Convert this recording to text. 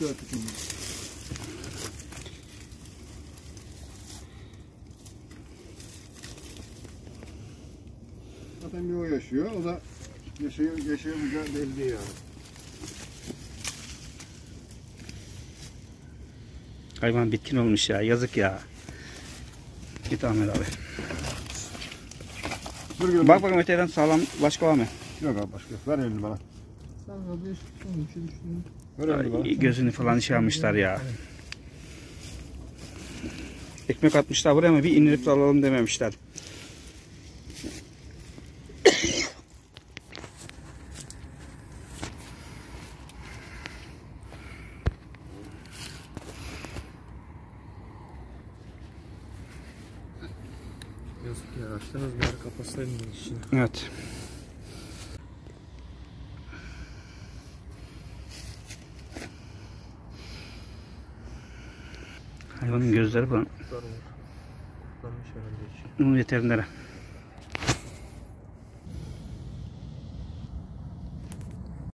Yukarı tutun. Zaten bir o yaşıyor. O da yaşıyor, yaşayamayacağı belli yani. Hayvan bitkin olmuş ya. Yazık ya. Git Ahmet abi. Dur gel. Bak bakalım öteden sağlam başka var mı? Yok abi başka. Ver elini bana. Şey. Ay, Gözünü falan şey almışlar ya. Ekmek atmışlar buraya ama bir indirip de alalım dememişler. Yazık ya. Açtınız bir ara kapatsaydınız işini. Evet. Hayvanın gözleri falan. Kurtlanmış herhalde veterinere.